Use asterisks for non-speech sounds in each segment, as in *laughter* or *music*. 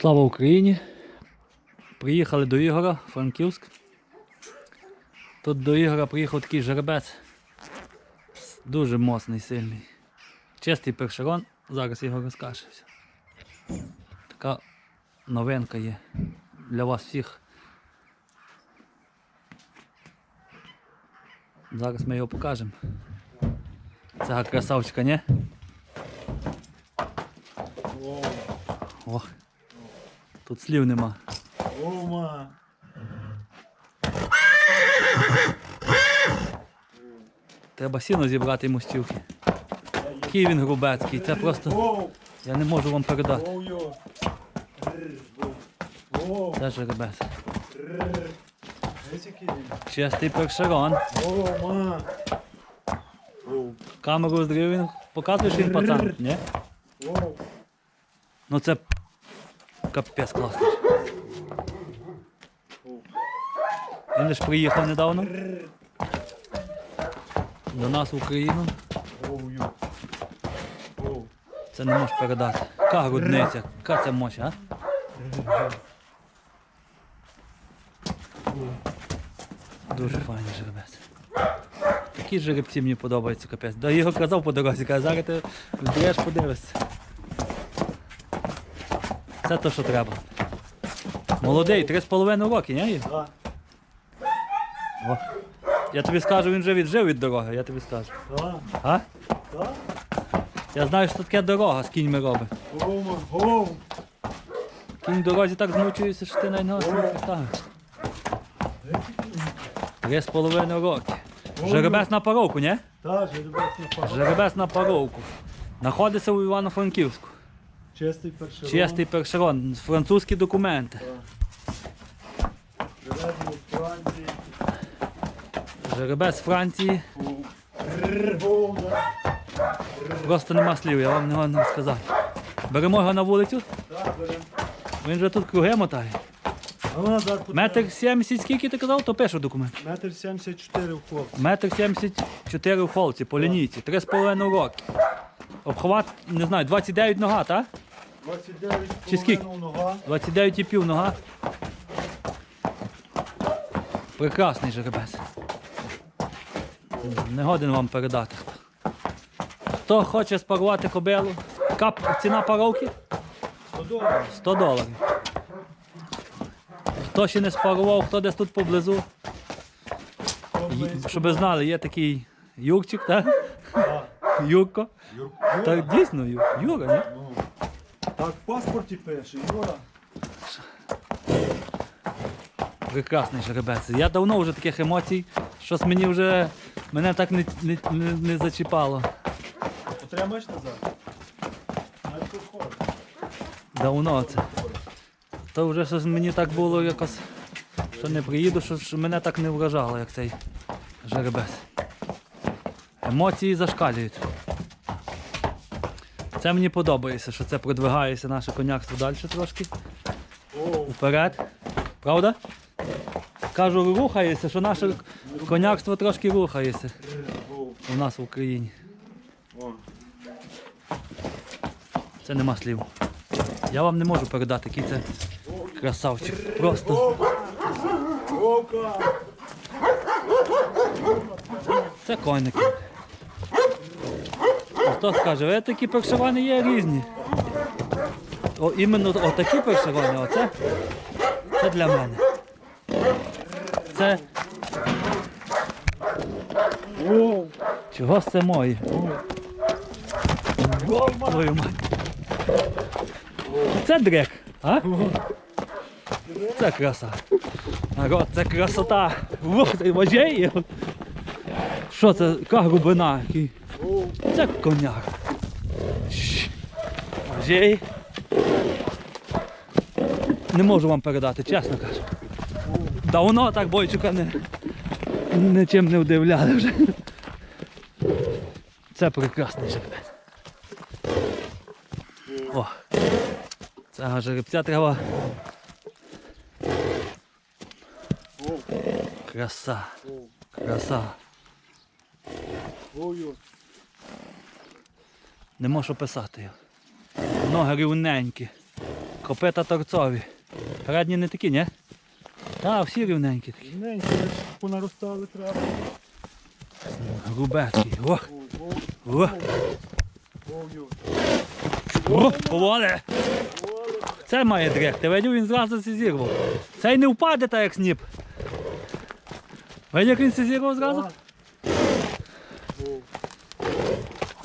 Слава Україні! Приїхали до Ігора, Франківськ. Тут до Ігора приїхав такий жеребець. Дуже моцний, сильний. Чистий першерон, зараз Ігор розкаже. Така новинка є для вас всіх. Зараз ми його покажемо. Це красавчика, ні? Ох. Тут слів нема. Ома. Треба сіно зібрати йому стілки. Який він грубецький, це просто. Я не можу вам передати. Це жеребець. Чистий першерон. Камеру здрив він. Показуєш він пацан? Ні? Ну це капець класний. Воу. Він лиш приїхав недавно до нас в Україну. Це не можеш передати. Яка грудниця, яка це мощь, а? Дуже файний жеребець. Такі жеребці мені подобаються, капець. Да його казав по дорозі, каже, зараз ти збереш, подивишся. Це то, що треба. Молодий, три з половиною роки, ні? Да, О. Я тобі скажу, він вже віджив від дороги, я тобі скажу. да, А? да. Я знаю, що таке дорога з кіньми робить. Кінь в дорозі так змучується, що ти на нього поставиш. Три з половиною роки. Жеребець на паровку, ні? Та, жеребець на пару. Жеребець на паровку. Знаходиться у Івано-Франківську. Чистий перший. Чистий першерон, французькі документи. Живемо у Франції. Жеребець з Франції. Просто нема слів, я вам не можу сказати. Беремо його на вулицю, Так, беремо. він вже тут круги мотає. А вона зараз тут Метр сімдесят, скільки ти казав, то пишу документ. Метр 74 в хлопці. Метр сімдесят чотири в холці, по лінійці, три з половиною роки. Обхват, не знаю, 29 нога, так? 29 Чи скільки? нога. 29 нога. Прекрасний жеребець. Не годен вам передати. Хто хоче спарувати кобилу? Кап, ціна паровки 100 доларів. 100 доларів. Хто ще не спарував, хто десь тут поблизу, Й- щоб ви знали, є такий Юрчик, так? Юрко. Юр- Так дійсно, Ю- Юра, ні? Так в паспорті пише, Юра. Прекрасний жеребець. Я давно вже таких емоцій, щось мені вже мене так не, не, не, не зачіпало. Отримаєш назад? Навіть тут ходить. Давно це. То вже щось мені так було якось, що не приїду, що, що мене так не вражало, як цей жеребець. Емоції зашкалюють. Це мені подобається, що це продвигається наше конякство далі трошки. Вперед. Правда? Кажу, рухається, що наше конякство трошки рухається у нас в Україні. Це нема слів. Я вам не можу передати, який це красавчик. Просто це коники. Хто скаже, ви такі першивани є різні. О, іменно отакі першивани, оце це для мене. Це чого це моє? Твою мать. Це дрек, а? Це краса. Народ, це красота. Вот, ти бачиш? Що це? Яка глибина? Це коняк. Бачиш? Не можу вам передати, чесно кажу. Давно так бойчука не, нічим не вдивляли вже. Це прекрасний жеребець. О, цього жеребця треба. Краса, краса. О. Не можу описати його. Ноги рівненькі. Копита торцові. Передні не такі, ні? Та, всі рівненькі такі. Ненькі, понаростали треба. Ох. ой, О, поводи. ой. Це має дрехти, видів, він зразу це зірвав. Цей не впаде так, як сніп. Видів, як він це зірвав зразу? Ой,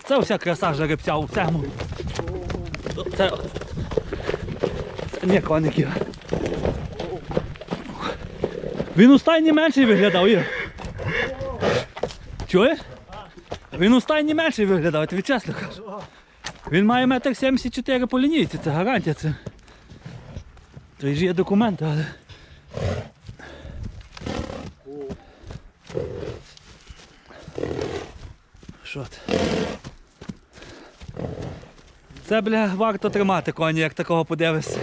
Це вся краса жеребця у цьому. Це... Це не коники. Він у стайні менший виглядав, Ігор. Чуєш? Він у стайні менший виглядав, я тобі чесно кажу. Він має метр 74 по лінійці, це гарантія. Це... То ж є документи, але. Що ти? Це, бля, варто тримати коні, як такого подивишся.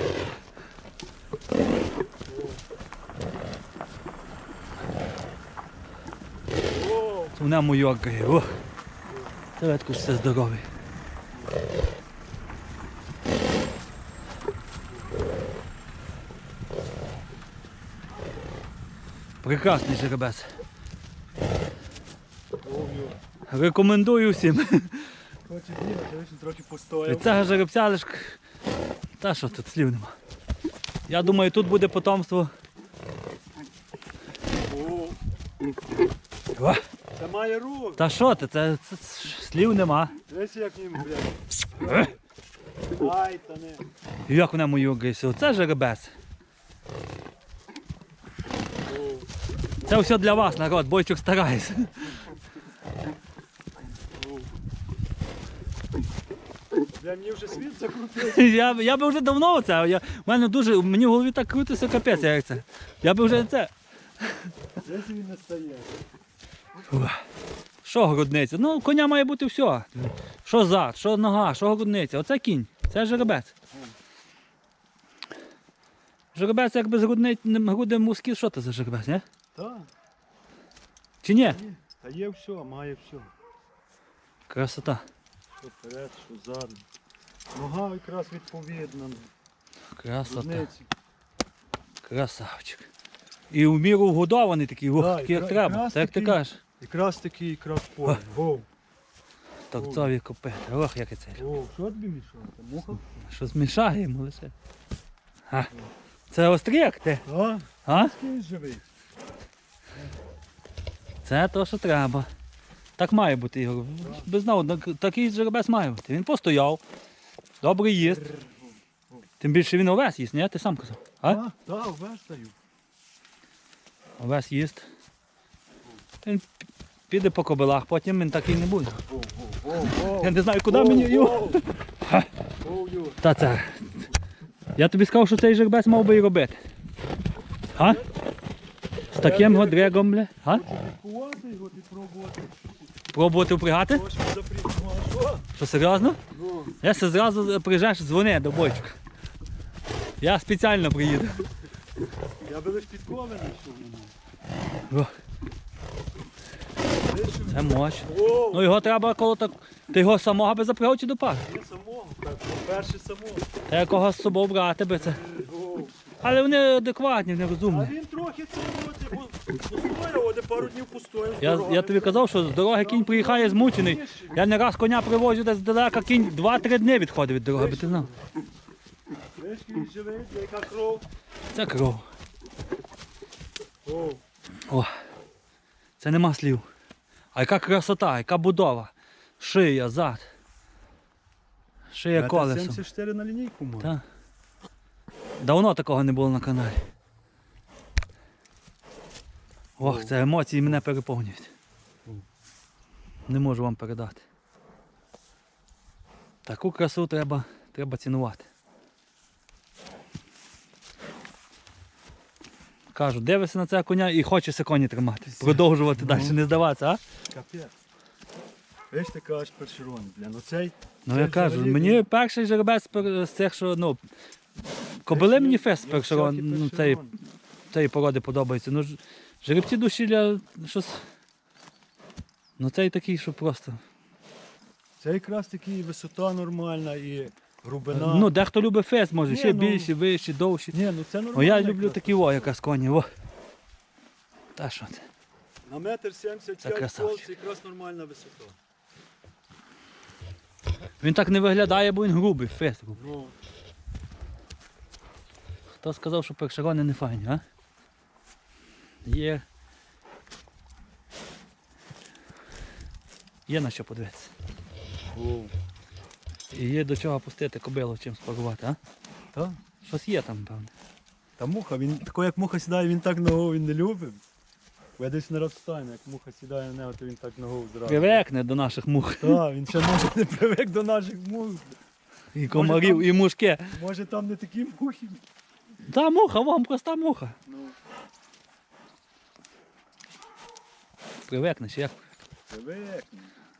Ой. Це в ньому йоркає. Ох. Це все здоровий. Прекрасний жеребець. Рекомендую всім. Я трохи Від постояв. цього жеребця к- Та що тут слів нема. Я думаю, тут буде потомство. О, Це має рух. Та що ти, це, це, це слів нема. Дивись, як Е. блядь. Ай, та не. Як в ньому йоргається? Оце жеребець. Це все для вас, народ, бойчук старається. о. Бля, мені вже світ закрутив. *laughs* Я, я би вже давно це. Я, в мене дуже, мені в голові так крутиться капець, як це. Я би вже це. Десь він не стає. Що грудниця? Ну, коня має бути все. Що зад, що нога, що грудниця. Оце кінь, це жеребець. Жеребець як без грудниць, грудем мускіт, що це за жеребець, не? Так, Чи ні? Та є все, має все. Красота. Що вперед, що ззаду. Нога якраз відповідна. Красота. Різниці. Красавчик. І в міру вгодований такий, ох, Так, такий як треба. якраз Так як ти такий. кажеш. Якраз такий якраз поле. Воу. Торцові копити. Ох, як це. О, що тобі мішало? Та муха? Що змішаємо лише. Це острік ти? А? Живий. Це то, що треба. Так має бути, Ігор. Без так- такий жеребець має бути. Він постояв. Добрий їсть. Тим більше він овес їсть, ні? Ти сам казав. А? Так, вештаю. Овес їсть. Він піде по кобилах, потім він такий не буде. Я не знаю, куди мені його. Та це. Я тобі сказав, що цей жеребець мав би і робити. А? З таким годрегом, бля. А? Кувати його і пробувати. Пробувати впрягати? Що? Серйозно? Ну, Я зразу приїжджаєш, дзвони до бойчика. Я спеціально приїду. я би лиш підкований, що О, це мощ. Ну його треба коло так. Ти його самого би запрягав чи до пари? не самого, перше самого. Та якого з собою брати би це. Але вони адекватні, вони А він трохи це роті, бо постояв, один пару днів постояв. з Я, я тобі казав, що з дороги кінь приїхає змучений. Я не раз коня привозю десь далеко, кінь 2-3 дні відходить від дороги, би ти знав. Вишки він живий, яка кров. Це кров. Воу. О, це нема слів. А яка красота, яка будова. Шия, зад. Шия колесом. 74 на лінійку мав. Так. Давно такого не було на каналі. Ох, це емоції мене переповнюють. Не можу вам передати. Таку красу треба, треба цінувати. Кажу, дивишся на цього коня і хочеться коні тримати. Продовжувати далі, не здаватися, а? Капець. Виш ти кажеш першерон, бля, ну цей. Ну Це я кажу, мені перший жеребець з цих, що ну. Кобили мені фест Як першого, ну, цієї, першерон. цієї породи подобається. Ну, жеребці душі для щось. Ну цей такий, що просто. Це якраз таки і висота нормальна, і Грубина. Ну, дехто любить фес, може, Ні, ще ну- більші, вищі, довші. Ні, ну це нормально. О, я люблю такі о, якраз коні. О. Та що це? На метр Це 75 красавчик. колц якраз нормальна висота. Він так не виглядає, бо він грубий, фес. Ну, Хто сказав, що першерони не файні, а? Є. Є на що подивитися. І є до чого пустити кобилу, чим спарувати, а? так. Щось є там, певне. Та муха, він тако як муха сідає, він так ногу він не любив. Бо я десь не раз як муха сідає на нього, то він так ногу зразу. Привикне до наших мух. Так, він ще може не привик до наших мух. І комарів, і мушки. Може там не такі мухи. Та муха, вам проста муха. Ну, Привикнеш, як? привик.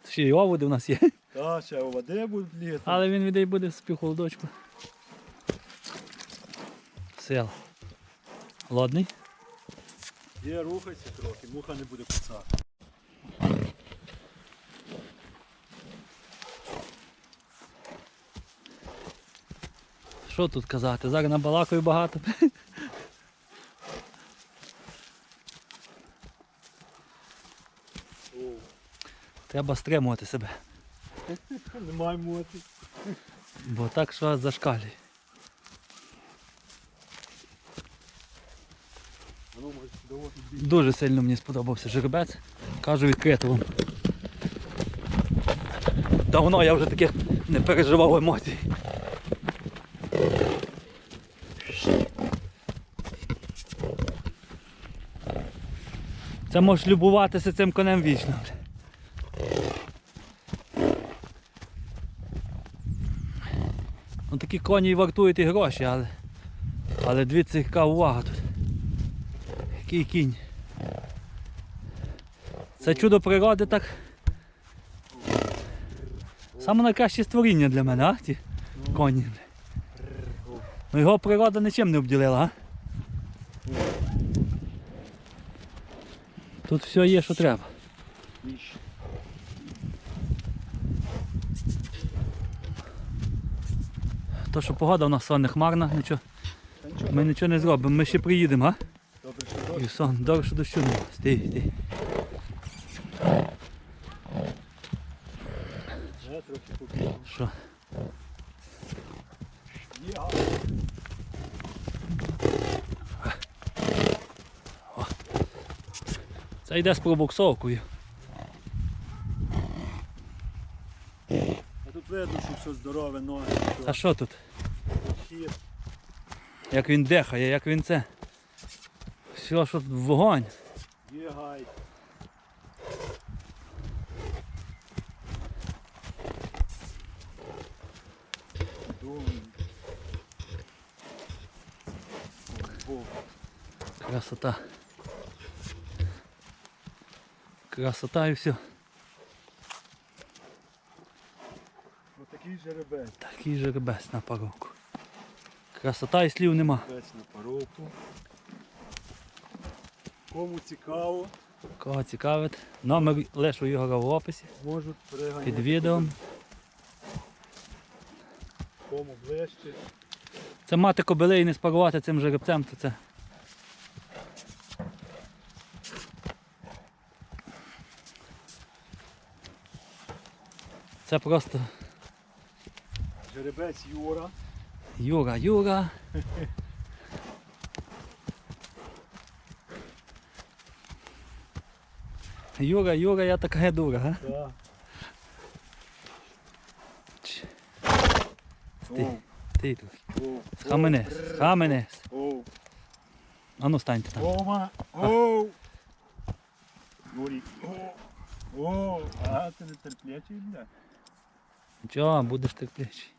Ще й оводи в нас є. Та, ще у води будуть літи. Але він відей буде собі холодочку. Сила. Ладний? Є, рухайся трохи, муха не буде кусати. Що тут казати? Зараз набалакаю багато. О, Треба стримувати себе. *laughs* немає моти. Бо так що зашкалює. Дуже сильно мені сподобався жеребець. Кажу відкрито вам. Давно я вже таких не переживав емоцій. Це можеш любуватися цим конем вічно. Такі коні вартують і гроші, але, але дивіться, яка увага тут. Який кінь. Це чудо природи так. Саме найкраще створіння для мене, а? Ті коні. Ну його природа нічим не обділила, а? Тут все є, що треба. То, що погода у нас сон не хмарна, нічого, ми нічого не зробимо, ми ще приїдемо, а? І сон, добре, що дощу немає. Стій, стій. Що? Це йде з пробуксовкою. а тут все здорове, ноги, А що тут? хід. Як він дихає, як він це. Все, що тут вогонь. Є гай. Чудовий. Красота. Красота і все. Жеребець. Такий жеребець на паровку. Красота і слів нема. Жеребець на паровку. Кому цікаво, Кого цікавить, номер лише у Ігора в описі можуть переганяти. під відео. Кому ближче. Це мати кобили і не спарувати цим жеребцем, то це. Це просто Жеребець Юра. Юра, Юра. Юра, Юра, я така дура, га? Да. Ч, О, Ти тут. о, Схаменись, о, схаменись. О, А ну станьте там. Ома, о. Юрій, о, о, а ти не терплячий, бля. Чого, будеш терплячий.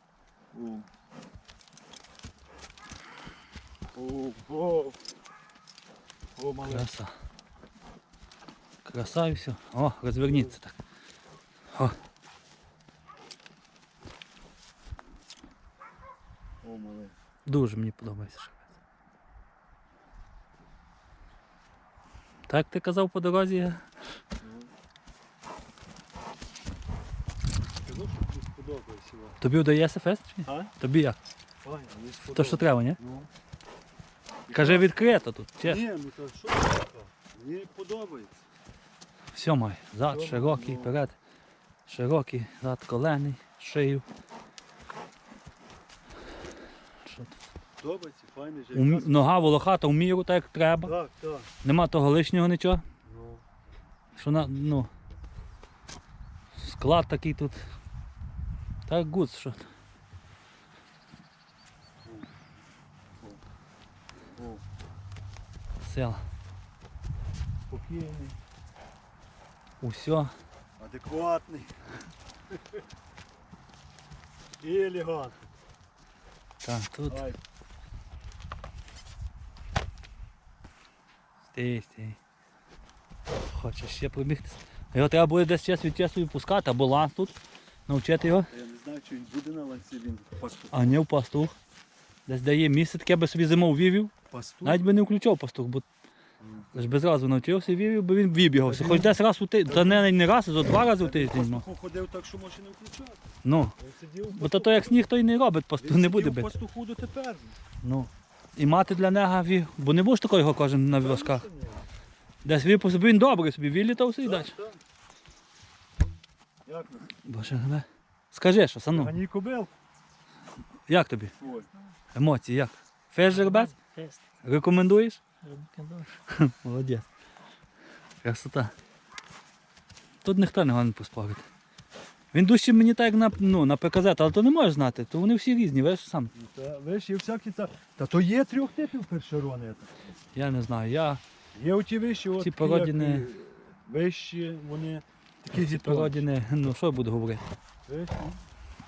О. О, мале. Краса. Краса і все. О, розверніться так. О, О, мале. дуже мені подобається жеребець. Так ти казав по дорозі? Сказав, що тобі подобається. Тобі вдається фест? А? Тобі як? Мені То, що треба, ні? Ну. Кажи відкрито тут. Чесно. Ні, ну то що? Мені подобається. Все. Зад Все, широкий, ну. перед. Широкий, зад колений, шию. Що тут? Подобається, файний же. У м- Нога волохата в міру, так як треба. Так, так. Нема того лишнього нічого. Ну, Що на, ну. Склад такий тут. Так гуц, що. о, Села. спокійний, Усьо. адекватний. *laughs* І елегантний. Так, тут. Ай, Стій, стій. Хочеш ще пробігтися. Його треба буде десь час від часу відпускати, або ланс тут. Навчити його. Чи він буде на ланці, він пастух. А не в пастух. Десь дає місце таке би собі зимов вівів. Пастух? Навіть би не включав пастух, бо лиш би зразу навчився вівів, бо він вибігався. Хоч десь раз у тиждень, та не, не раз, а зо два рази в тиждень. Ну. Пастуху ходив так, що може не включати. ну. Він сидів в Бо то, то як сніг, то й не робить, пастух не буде бити. пастуху дотепер. Ну. І мати для нього вів, бо не будеш такого його кожен на важках. Десь випуск, бо він добрий собі, вилітався і далі. Як? Боже, гребе. Скажи що, сану, Ганій кобил? як тобі? Ой. Емоції, як? Феш жеребець? Фест. Рекомендуєш? Рекомендую. *laughs* Молодець. Красота. Тут ніхто не гонить поспорити. Він дужче мені так як на, ну, на ПКЗ, але то не можеш знати, то вони всі різні, веш сам. Ну, Та, виш, є всякі та. Та то є трьох типів першерони. Я не знаю, я Є оті вищі, от Ці такі, як, вищі, вони такі ці зітоні. породі не, ну що я буду говорити.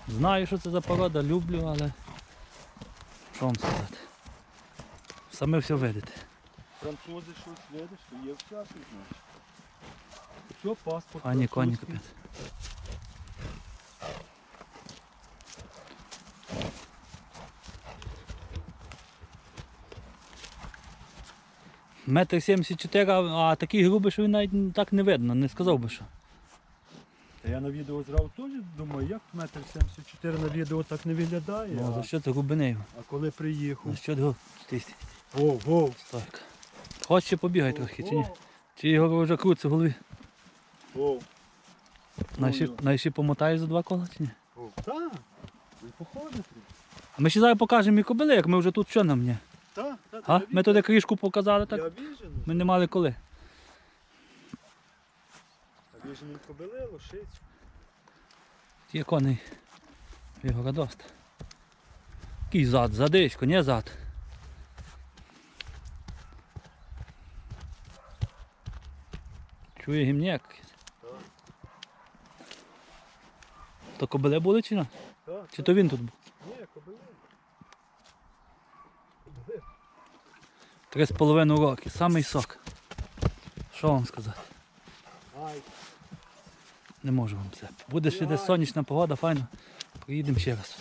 Знаю, що це за порода, люблю, але що вам сказати. Саме все видите. Французи щось видиш, то є всякі, знаєш. Все, паспорт. Пані коні капець. Метр сімдесят чотири, а а такий грубий, що він навіть так не видно, не сказав би що. Я на відео зразу теж думаю, як метр 74 на відео так не виглядає. Ну, а, за що це глибини його? а коли приїхав. За що його стій, стій, Воу, воу. стойка. Хочеш ще побігай трохи, чи ні? Чи його вже крутиться в голові? Найші, найші помотаєш за два кола чи ні? воу. Так, він походить. А ми ще зараз покажемо і кобили, як ми вже тут що нам ні? Так, так. А? Ми туди кришку показали, так? Я біжений. Ми не мали коли. Я біжений кобили, лошиць. Є коней. Його радост. Який зад, задисько, не зад. Чує гімняк. То кобили були чи не? Так, Чи так. то він тут був? Ні. Кобили. Три з половиною роки, самий сок. Що вам сказати? Ай, Не можу вам це. Буде ще десь сонячна погода, файно. Приїдемо ще раз.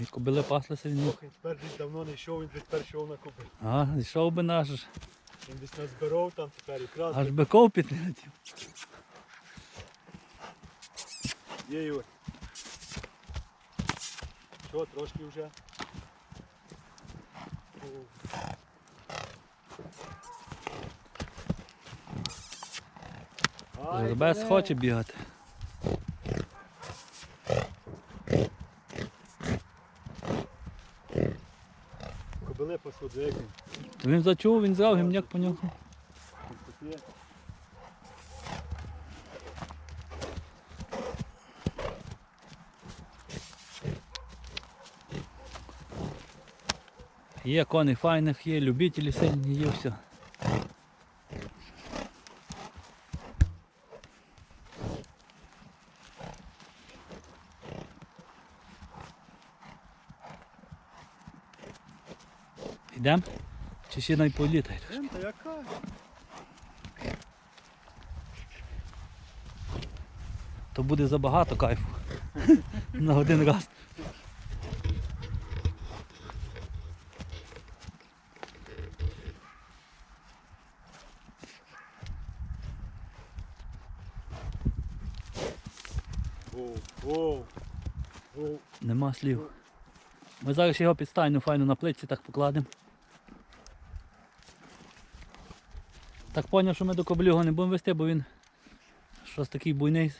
І кобили паслися він. ох, він тепер десь давно не йшов, він десь тепер йшов на кобилі. А, йшов би наш. Він десь нас назбирав там тепер якраз. Аж биков підлетів. Є Ігор. Що, трошки вже? Жеребець хоче бігати. Кобили посуди. як він? Він зачув, він зрав гімняк по нього. Тут є. Є коней файних, є любителі сильні, є все. Йдемо? Чи ще не політай? Та яка? То буде забагато кайфу. *laughs* На один раз. Оу, оу, оу. Нема слів. Ми зараз його підстайну файно на плитці так покладемо. Так поняв, що ми до коблюга не будемо вести, бо він щось такий буйний.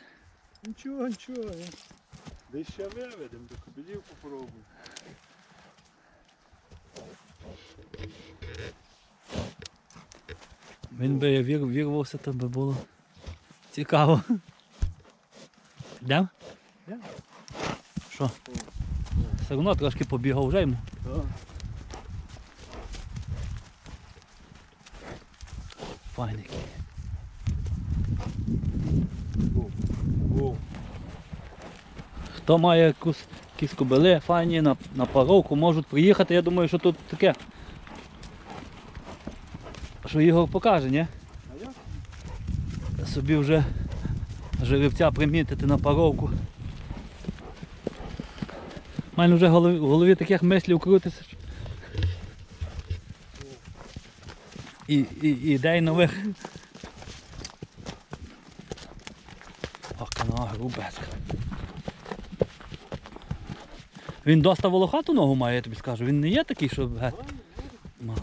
Нічого, нічого. Десь ще виведемо, до кобилів попробуємо. Він би вір, вірвався, то би було цікаво. Йдемо? Йдемо. Що? Все одно трошки побігав вже йому. Файний. Оу. Хто має якусь, якісь кобили файні на, на паровку, можуть приїхати. Я думаю, що тут таке. Що Ігор покаже, ні? Собі вже жеребця примітити на паровку. У мене вже в голові, таких мислів крутиться. І, і, ідей нових. О, канала грубецька. Він доста волохату ногу має, я тобі скажу. Він не є такий, що геть мало.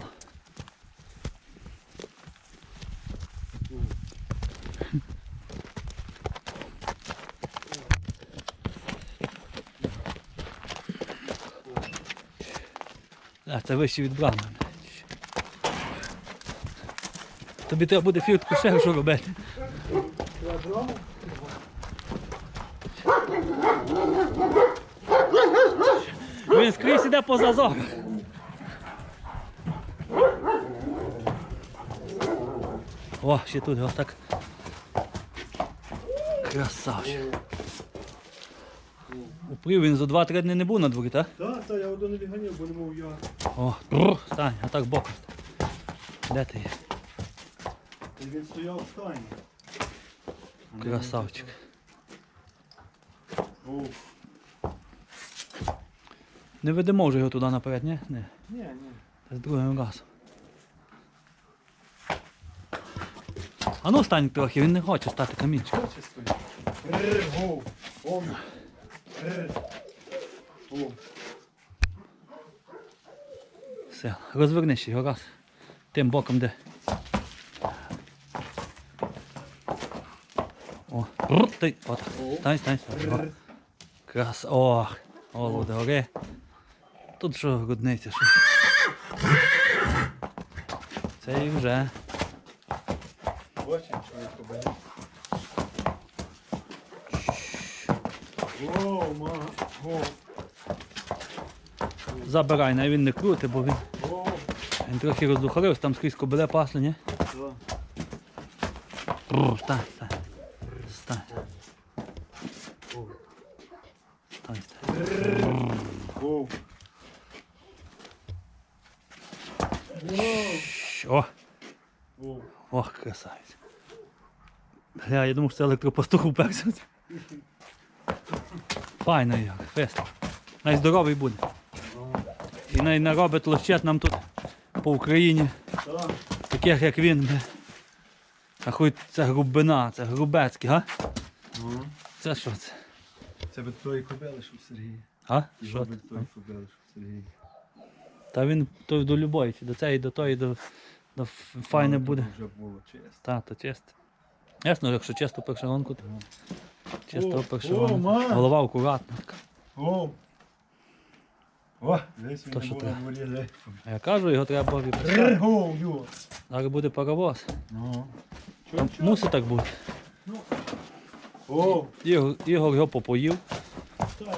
А, це вище від брами. Тобі треба буде фіртку ще що робити. Він скрізь іде по зазорах. О, ще тут ось так. Красавчик. Упрів він за 2-3 дні не був на дворі, так? Так, так, я один не відганяв, бо не мов я. О, бррр, стань, а так боком. Де ти є? Та він стояв в стані. Красавчик. Оу. Не ведемо вже його туди наперед, ні? Ні. Ні, ні. Це з другим разом. А ну стань трохи, він не хоче стати камінчиком. Хоче стоїть. Оу. Все, розверни ще його раз. Тим боком де. О, ти, от, стань, стань, стань. Крас, о, о, до гори. Тут що грудниця, що? Це і вже. Що він побачив. Оу, ма. Оу. Забирай, най він не крути, бо він, він трохи роздухарився, там скрізь кобиле пасли, ні? Стань, стань. Стань, стань, стань. О, ох, красавець. Гля, я думав, що це електропастух уперся. Файно як, фест. Найздоровий буде. І най наробить лощет нам тут по Україні, таких як він. А хоч це грубина, це грубецький, га? Ну. Це що це? Це би тої кобили, що в Сергії. А? Що це? тої кобили, що в Сергії. Та він то до любої, чи до цієї, до тої, до, до файне Ну, буде. Вже було чесно. Та, то чисто. Ясно, якщо чисто першогонку, то чисто ма! Голова акуратна. О! О, десь він То що треба? дворі. А я кажу, його треба відпускати. О, йо. Зараз буде паровоз. Ну. Там мусить так бути. О! Ігор, Ігор його попоїв. Та,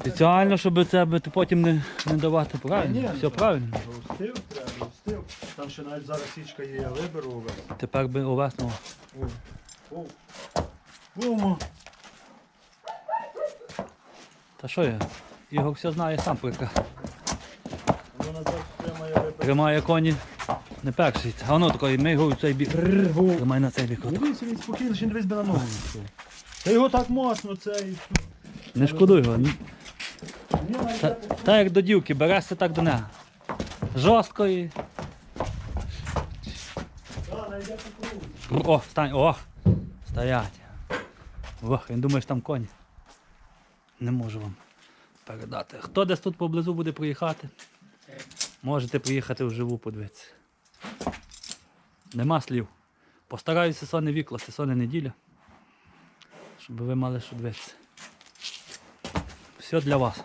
Спеціально, щоб це би ти потім не, не давати правильно. Все ну, правильно. Гостив треба, гостив. Там ще навіть зараз січка є, я виберу. Тепер би овесно. О, о. Ома. Та що я? Ігор все знає сам прямо. Тримає коні не перший. А воно такий, ми його в цей бік. Тримай на цей бік. Дивіться, він спокійно, ще не дивись би на ногу. Та його так моцно, цей. Не шкодуй його. Ні, Та, та як до дівки, берешся так до неї. Жорстко і. О, стань, ох. Стоять. Ох, він думає, що там коні. не можу вам передати. Хто десь тут поблизу буде приїхати, можете приїхати вживу подивитися. Нема слів. Постараюся сони викласти, сони неділя, щоб ви мали що дивитися. Все для вас.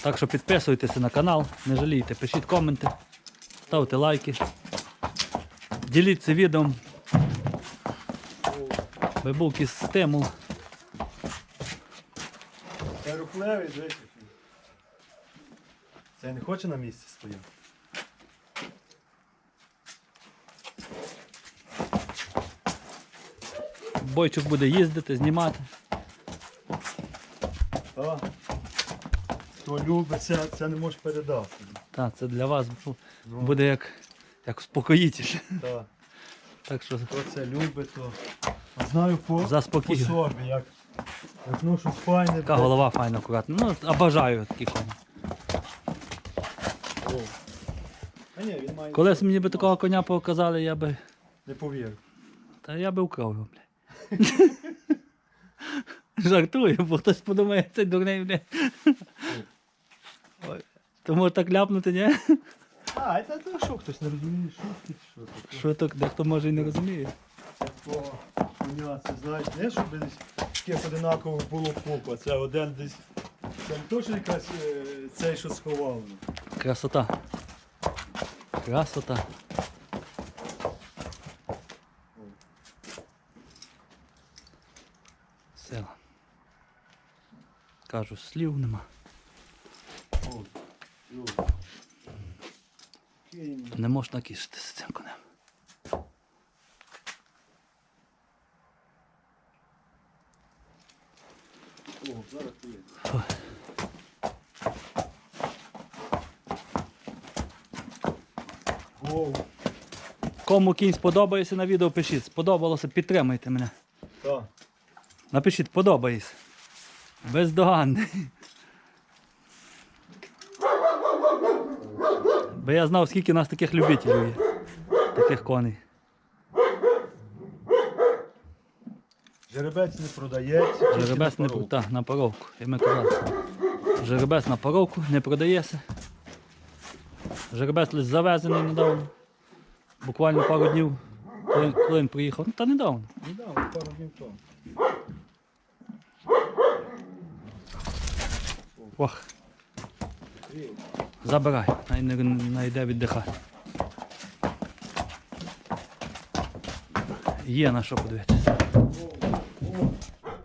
Так що підписуйтеся на канал, не жалійте, пишіть коменти, ставте лайки, діліться відео, ви був якийсь стимул. Це рухлевий, дивись. який. Це не хоче на місці стояти. Бойчук буде їздити, знімати. Так. Хто любить, це, це не можеш передати. Так, це для вас бу- Ну, буде як, як успокоїтельше. так. Так що Хто це любить, то знаю по, по собі, як, як ну щось файне. Така блядь. голова файна, акуратна. Ну, обожаю такі коні. О. А ні, він має. Колись мені би такого коня показали, я би. Не повірю. Та я би вкрав його, бля. *laughs* Жартую, бо хтось подумає, цей дурний, бля. Ой. То може так ляпнути, ні? А, це то що хтось не розуміє, що ти що таке? Що так, дехто може і не розуміє. Такого коня, це знаєш, не щоб десь таких одинаково було купа, це один десь. Це не то, що якась е, цей, що сховав. Красота. Красота. Сила. Кажу, слів нема. О, йо. Кінь. Не можна кішити з цим конем. О, зараз. Ой. Кому кінь сподобається на відео, пишіть. Сподобалося, підтримайте мене. так. Напишіть, подобається. Бездоганний. Бо я знав, скільки нас таких любителів є. Таких коней. Жеребець не продається. Жеребець на не так, на паровку. І ми казали. Жеребець на паровку не продається. Жеребець лише завезений недавно. Буквально пару днів, коли, коли він приїхав. Ну та недавно. Да, от пару днів тому. Ох, забирай, най не найде віддихати. Є на що подивитися.